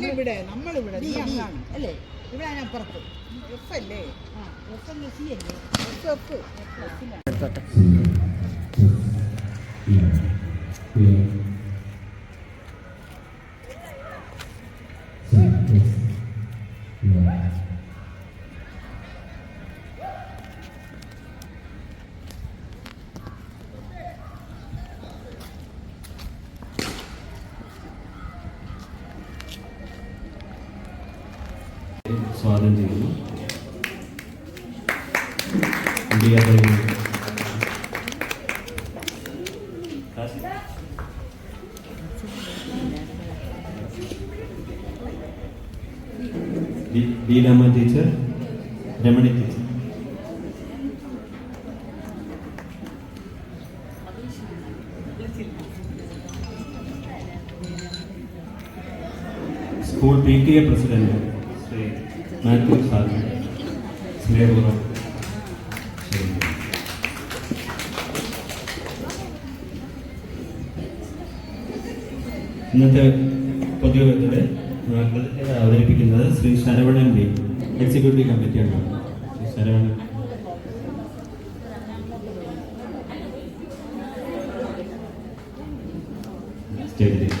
നമ്മളിവിടെ നമ്മളിവിടെ. നീ അങ്ങാണ്. അല്ലേ? ഇവിടെ അതിനപ്പുറത്ത്. എഫ് അല്ലേ? ആ എഫ് എന്ന് സി അല്ലേ? എഫ് എഫ് എഫിലാണ് സ്വാഗതം ചെയ്യുന്നു ഇന്ത്യ പറയുന്നു Deenamma teacher Ramani teacher school P T A president Shri ഇന്നത്തെ പൊതുയോഗത്തിലെ അവതരിപ്പിക്കുന്നത് ശ്രീ ശരവണൻ ബി. എക്സിക്യൂട്ടീവ് കമ്മിറ്റിയാണ് ശ്രീ ശരവണൻ. സ്റ്റേജിലേക്ക്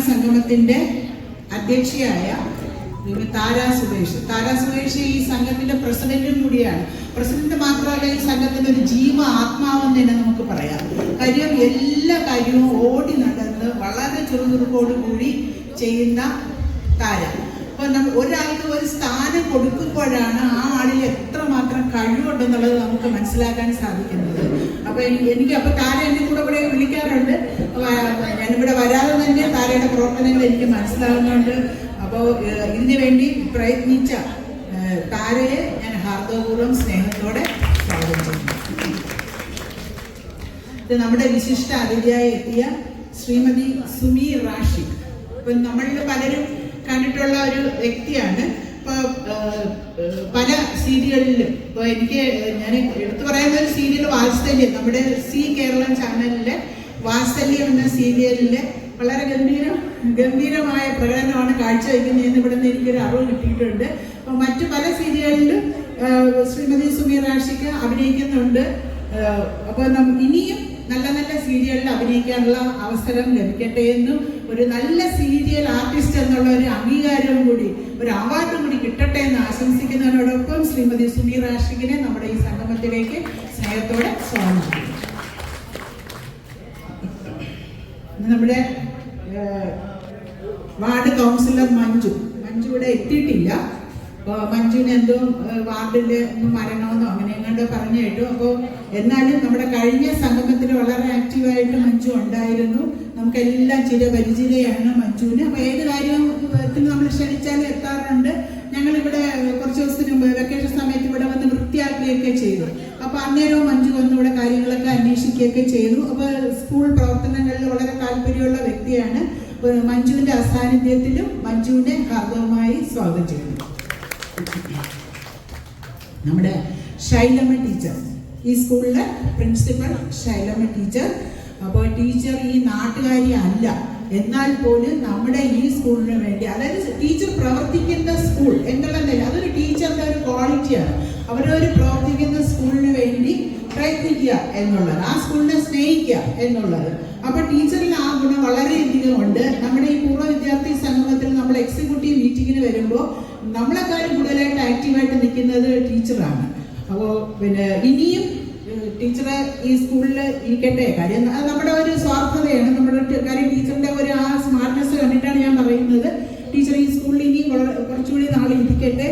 സംഗമത്തിന്റെ അധ്യക്ഷയായ താരാ സുരേഷ്. താര സുരേഷ് ഈ സംഘത്തിന്റെ പ്രസിഡന്റും കൂടിയാണ്. പ്രസിഡന്റ് മാത്രമല്ല ഈ സംഘത്തിന്റെ ഒരു ജീവ ആത്മാവെന്ന് തന്നെ നമുക്ക് പറയാം. കാര്യം എല്ലാ കാര്യവും ഓടി നടന്ന് വളരെ ചുറുചുറുക്കോട് കൂടി ചെയ്യുന്ന താര. നമ്മൾ ഒരാൾക്ക് ഒരു സ്ഥാനം കൊടുക്കുമ്പോഴാണ് ആ ആളിൽ എത്രമാത്രം കഴിവുണ്ടെന്നുള്ളത് നമുക്ക് മനസ്സിലാക്കാൻ സാധിക്കുന്നത്. അപ്പൊ എനിക്ക് അപ്പൊ താര എന്നെ കൂടെ ഇവിടെ വിളിക്കാറുണ്ട്. ഞാനിവിടെ വരാതെ തന്നെ താരയുടെ പ്രവർത്തനങ്ങൾ എനിക്ക് മനസ്സിലാകുന്നുണ്ട് അപ്പോൾ ഇതിനു വേണ്ടി പ്രയത്നിച്ച താരയെ ഞാൻ ഹാർദവപൂർവം സ്നേഹത്തോടെ സ്വാഗതം ചെയ്യുന്നു. നമ്മുടെ വിശിഷ്ട അതിഥിയായി എത്തിയ ശ്രീമതി സുമി റാഷിഖ് ഇപ്പൊ നമ്മളിൽ പലരും കണ്ടിട്ടുള്ള ഒരു വ്യക്തിയാണ്. ഇപ്പൊ ഏഹ്, ഏഹ്, പല സീരിയലിലും ഇപ്പോൾ എനിക്ക് ഞാൻ എടുത്തു പറയുന്ന ഒരു സീരിയൽ വാത്സല്യം. നമ്മുടെ സി കേരളം ചാനലിലെ വാത്സല്യം എന്ന സീരിയലിലെ വളരെ ഗംഭീരം ഗംഭീരമായ പ്രകടനമാണ് കാഴ്ചവെക്കുന്നതെന്ന് ഇവിടെ നിന്ന് എനിക്കൊരു അറിവ് കിട്ടിയിട്ടുണ്ട്. അപ്പോൾ മറ്റു പല സീരിയലിലും ശ്രീമതി സുമീർ റാഷിക്ക് അഭിനയിക്കുന്നുണ്ട്. അപ്പോൾ ഇനിയും നല്ല നല്ല സീരിയലിൽ അഭിനയിക്കാനുള്ള അവസരം ലഭിക്കട്ടെ എന്നും ഒരു നല്ല സീരിയൽ ആർട്ടിസ്റ്റ് എന്നുള്ള ഒരു അംഗീകാരവും കൂടി ഒരു അവാർഡും കൂടി കിട്ടട്ടെ എന്ന് ആശംസിക്കുന്നതിനോടൊപ്പം ശ്രീമതി സുമി ആഷിഖിനെ നമ്മുടെ ഈ സംഗമത്തിലേക്ക് സ്നേഹത്തോടെ സ്വാഗതം. നമ്മുടെ വാർഡ് കൗൺസിലർ മഞ്ജു. മഞ്ജു ഇവിടെ എത്തിയിട്ടില്ല. മഞ്ജുവിന് എന്തോ ഏഹ്, വാർഡിൽ ഒന്നും മരണമെന്നോ അങ്ങനെ എങ്ങാണ്ട് പറഞ്ഞു കേട്ടു. അപ്പോൾ എന്നാലും നമ്മുടെ കഴിഞ്ഞ സംഗമത്തിൽ വളരെ ആക്റ്റീവായിട്ട് മഞ്ജു ഉണ്ടായിരുന്നു. നമുക്കെല്ലാം ചിരപരിചിതയാണ് മഞ്ജുവിന്. അപ്പോൾ ഏത് കാര്യത്തിന് നമ്മൾ ക്ഷണിച്ചാലും എത്താറുണ്ട്. ഞങ്ങളിവിടെ കുറച്ച് ദിവസത്തിന് മുമ്പ് വെക്കേഷൻ സമയത്ത് ഇവിടെ വന്ന് വൃത്തിയാക്കുകയൊക്കെ ചെയ്തു. അപ്പോൾ അന്നേരവും മഞ്ജു വന്ന് ഇവിടെ കാര്യങ്ങളൊക്കെ അന്വേഷിക്കുകയൊക്കെ ചെയ്തു. അപ്പോൾ സ്കൂൾ പ്രവർത്തനങ്ങളിൽ വളരെ താല്പര്യമുള്ള വ്യക്തിയാണ്. മഞ്ജുവിന്റെ അസാന്നിധ്യത്തിലും മഞ്ജുവിനെ ഹാർദവമായി സ്വാഗതം ചെയ്യുന്നു. നമ്മുടെ ശൈലമ്മ ടീച്ചർ. ഈ സ്കൂളിലെ പ്രിൻസിപ്പൽ ശൈലമ്മ ടീച്ചർ അപ്പോൾ ടീച്ചർ ഈ നാട്ടുകാരി അല്ല. എന്നാൽ പോലും നമ്മുടെ ഈ സ്കൂളിന് വേണ്ടി അതായത് ടീച്ചർ പ്രവർത്തിക്കുന്ന സ്കൂൾ എന്നുള്ള നില അതൊരു ടീച്ചറിന്റെ ഒരു ക്വാളിറ്റിയാണ് അവരൊരു പ്രവർത്തിക്കുന്ന സ്കൂളിന് വേണ്ടി പ്രയത്നിക്കുക എന്നുള്ളത് ആ സ്കൂളിനെ സ്നേഹിക്കുക എന്നുള്ളത്. അപ്പൊ ടീച്ചറിൽ ആ ഗുണം വളരെയധികം ഉണ്ട്. നമ്മുടെ ഈ പൂർവ വിദ്യാർത്ഥി സംഗമത്തിൽ നമ്മൾ എക്സിക്യൂട്ടീവ് മീറ്റിങ്ങിന് വരുമ്പോൾ നമ്മളെക്കാളും കൂടുതലായിട്ട് ആക്റ്റീവായിട്ട് നിൽക്കുന്നത് ടീച്ചറാണ് അപ്പോൾ പിന്നെ ഇനിയും ടീച്ചറെ ഈ സ്കൂളിൽ ഇരിക്കട്ടെ? കാര്യം നമ്മുടെ ഒരു സ്വാർത്ഥതയാണ്. നമ്മുടെ കാര്യം ടീച്ചറിന്റെ ഒരു ആ സ്മാർട്ട്നെസ് കണ്ടിട്ടാണ് ഞാൻ പറയുന്നത്. ടീച്ചർ ഈ സ്കൂളിൽ വളരെ കുറച്ചുകൂടി നാളെ ഇരിക്കട്ടെ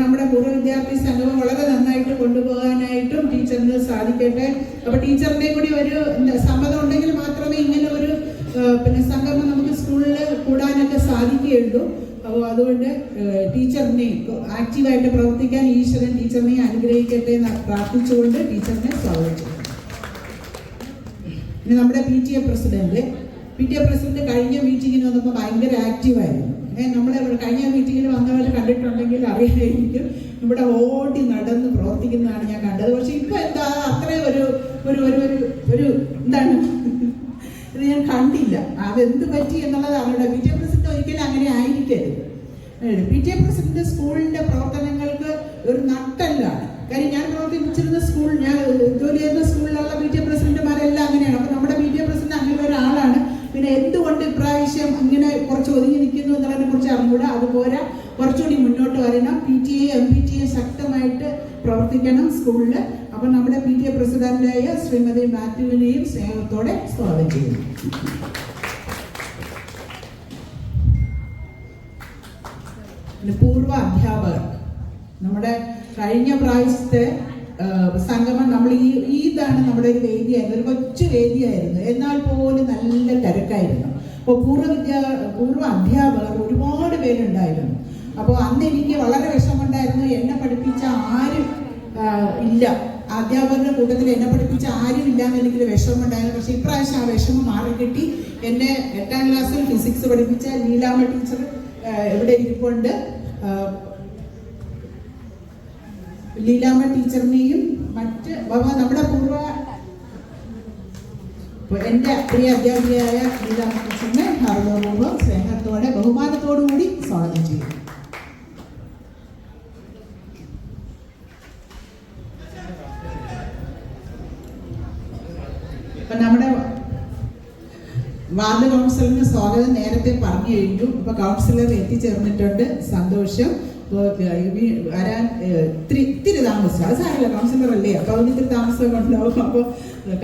നമ്മുടെ പൂർവ വിദ്യാർത്ഥി സംഘം വളരെ നന്നായിട്ട് കൊണ്ടുപോകാനായിട്ടും ടീച്ചറിന് സാധിക്കട്ടെ. അപ്പൊ ടീച്ചറിന്റെ കൂടി ഒരു സമ്മതം ഉണ്ടെങ്കിൽ മാത്രമേ ഇങ്ങനെ ഒരു പിന്നെ സംഗമം നമുക്ക് സ്കൂളിൽ കൂടാനൊക്കെ സാധിക്കുകയുള്ളൂ. അതുകൊണ്ട് ടീച്ചറിനെയും ആക്റ്റീവായിട്ട് പ്രവർത്തിക്കാൻ ഈശ്വരൻ ടീച്ചറിനെയും അനുഗ്രഹിക്കട്ടെ എന്ന് പ്രാർത്ഥിച്ചുകൊണ്ട് ടീച്ചറിനെ സ്വാഗതം. ചെയ്യുന്നു നമ്മുടെ P T A president P T A president കഴിഞ്ഞ മീറ്റിങ്ങിന് വന്നപ്പോൾ ഭയങ്കര ആക്റ്റീവായിരുന്നു. ഏഹ് നമ്മളെ കഴിഞ്ഞ മീറ്റിങ്ങിൽ വന്നവർ കണ്ടിട്ടുണ്ടെങ്കിൽ അറിയായിരിക്കും. ഇവിടെ ഓടി നടന്ന് പ്രവർത്തിക്കുന്നതാണ് ഞാൻ കണ്ടത്. പക്ഷെ ഇപ്പൊ എന്താ അത്രയും ഒരു ഒരു ഒരു ഒരു എന്താണ്? ഇത് ഞാൻ കണ്ടില്ല. അതെന്ത് പറ്റി എന്നുള്ളത് അവരുടെ പി ടി എ പ്രസിഡന്റ് ഒരിക്കലും അങ്ങനെ ആയിരിക്കരുത്. പി ടി എ പ്രസിഡന്റ് സ്കൂളിന്റെ പ്രവർത്തനങ്ങൾക്ക് ഒരു നട്ടല്ലാണ്. കാര്യം ഞാൻ പ്രവർത്തിപ്പിച്ചിരുന്ന സ്കൂൾ ഞാൻ ജോലി ചെയ്യുന്ന സ്കൂളിലുള്ള പി ടി എ പ്രസിഡന്റുമാരെല്ലാം അങ്ങനെയാണ്. അപ്പൊ നമ്മുടെ പി ടി എ പ്രസിഡന്റ് അങ്ങനെ ഒരാളാണ്. പിന്നെ എന്തുകൊണ്ട് ഇപ്രാവശ്യം ഇങ്ങനെ കുറച്ച് ഒതുങ്ങി നിൽക്കുന്നു എന്നുള്ളതിനെ കുറിച്ച് അറിഞ്ഞുകൂടെ? അതുപോലെ കുറച്ചുകൂടി മുന്നോട്ട് വരണം. P T A M P T A ശക്തമായിട്ട് പ്രവർത്തിക്കണം സ്കൂളിൽ അപ്പൊ നമ്മുടെ പി ടി എ പ്രസിഡന്റായ ശ്രീമതി മാത്യുവിനെയും സ്നേഹത്തോടെ സ്വാഗതം ചെയ്യുന്നു. പിന്നെ പൂർവ അധ്യാപകർ നമ്മുടെ കഴിഞ്ഞ പ്രാവശ്യത്തെ സംഗമം നമ്മൾ ഈ ഇതാണ് നമ്മുടെ ഒരു വേദിയായിരുന്നു ഒരു കൊച്ചു വേദിയായിരുന്നു. എന്നാൽ പോലും നല്ല തിരക്കായിരുന്നു. അപ്പോൾ പൂർവ വിദ്യാ പൂർവ അധ്യാപകർ ഒരുപാട് പേരുണ്ടായിരുന്നു. അപ്പോൾ അന്ന് എനിക്ക് വളരെ വിഷമമുണ്ടായിരുന്നു. എന്നെ പഠിപ്പിച്ച ആരും ഇല്ല. അധ്യാപകരുടെ കൂട്ടത്തിൽ എന്നെ പഠിപ്പിച്ച ആരും ഇല്ല എന്ന് വിഷമം വിഷമമുണ്ടായിരുന്നു പക്ഷെ ഇപ്രാവശ്യം ആ വിഷമം മാറിക്കിട്ടി. എന്നെ എട്ടാം ക്ലാസ്സിൽ ഫിസിക്സ് പഠിപ്പിച്ച ലീലാമ ടീച്ചർ ഇവിടെ ഇരിപ്പുണ്ട്. ലീലാമ ടീച്ചറിനെയും മറ്റ് നമ്മുടെ പൂർവ എന്റെ പ്രിയ അധ്യാപികയായ ലീലാമ്മ ടീച്ചറിനെ ഹർവപൂർവം സ്നേഹത്തോടെ ബഹുമാനത്തോടു കൂടി സ്വാഗതം ചെയ്യും ഇപ്പൊ നമ്മുടെ വാർഡ് കൗൺസിലറിന് സ്വാഗതം നേരത്തെ പറഞ്ഞു കഴിഞ്ഞു ഇപ്പൊ കൗൺസിലർ എത്തിച്ചേർന്നിട്ടുണ്ട്. സന്തോഷം. വരാൻ ഇത്തിരി ഇത്തിരി താമസം അത് സാരമില്ല. കൗൺസിലർ അല്ലേ? അപ്പൊ അതിന് ഇത്തിരി താമസമൊക്കെ ഉണ്ടാവും. അപ്പൊ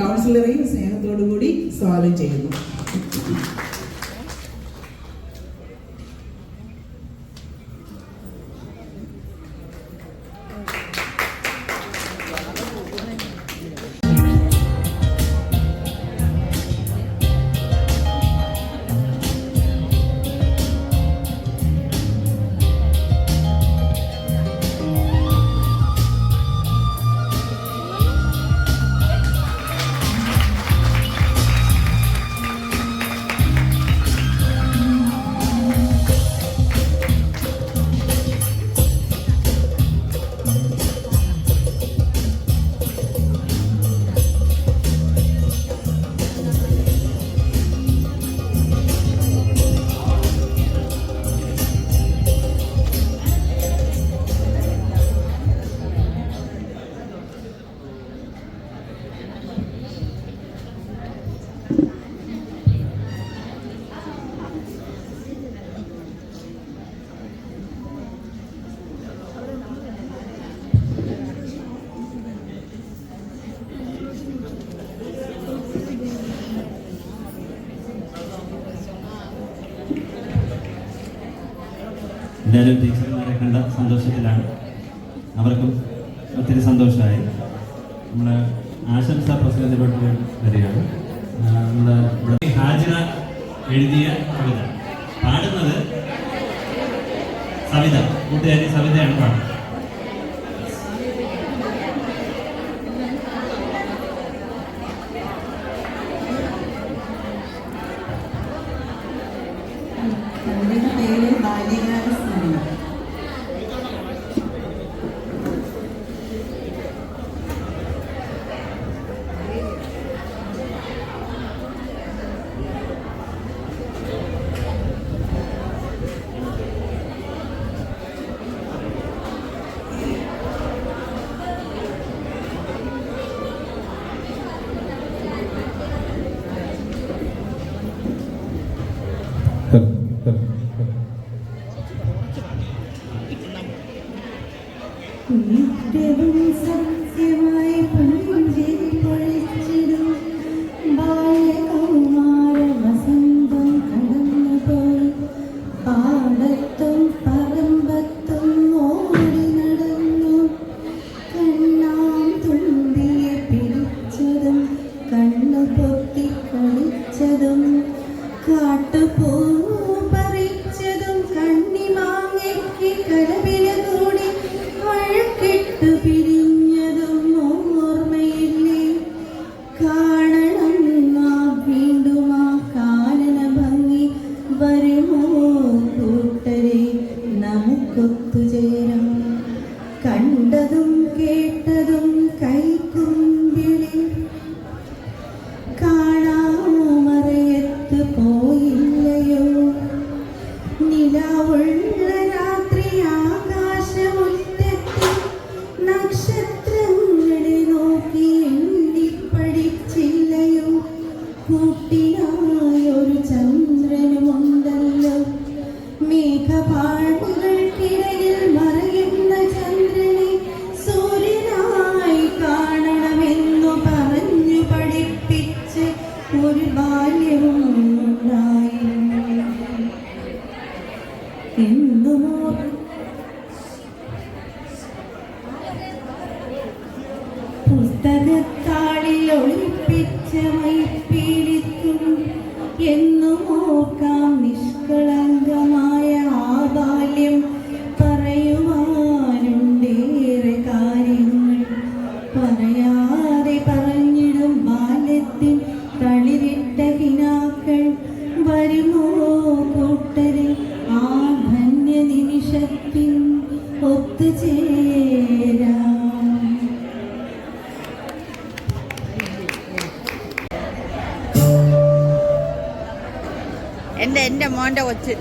കൗൺസിലറെയും സ്നേഹത്തോടു കൂടി സ്വാഗതം ചെയ്യുന്നു. എല്ലാവരും ടീച്ചർമാരെ കണ്ട സന്തോഷത്തിലാണ്. അവർക്കും ഒത്തിരി സന്തോഷമായി. നമ്മൾ ആശംസാ പ്രസംഗത്തിലോട്ട് വരികയാണ്. നമ്മൾ ഇവിടെ ഹാജിറ എഴുതിയ കവിത. പാടുന്നത് സവിത. കൂട്ടുകാരി സവിതയാണ് പാടുന്നത്. നിത്യവും സത്യമായ പുഞ്ചിരി പൊഴിച്ചിടും. ബാലകൗമാരവസന്തം പാടത്തും ഓടി കണ്ണാം പിടിച്ചതും കളിച്ചതും പറിച്ചതും കണ്ണിമാങ്ങയ്ക്ക് കലവിൽ എന്റെ എന്റെ മോന്റെ കൊച്ച്.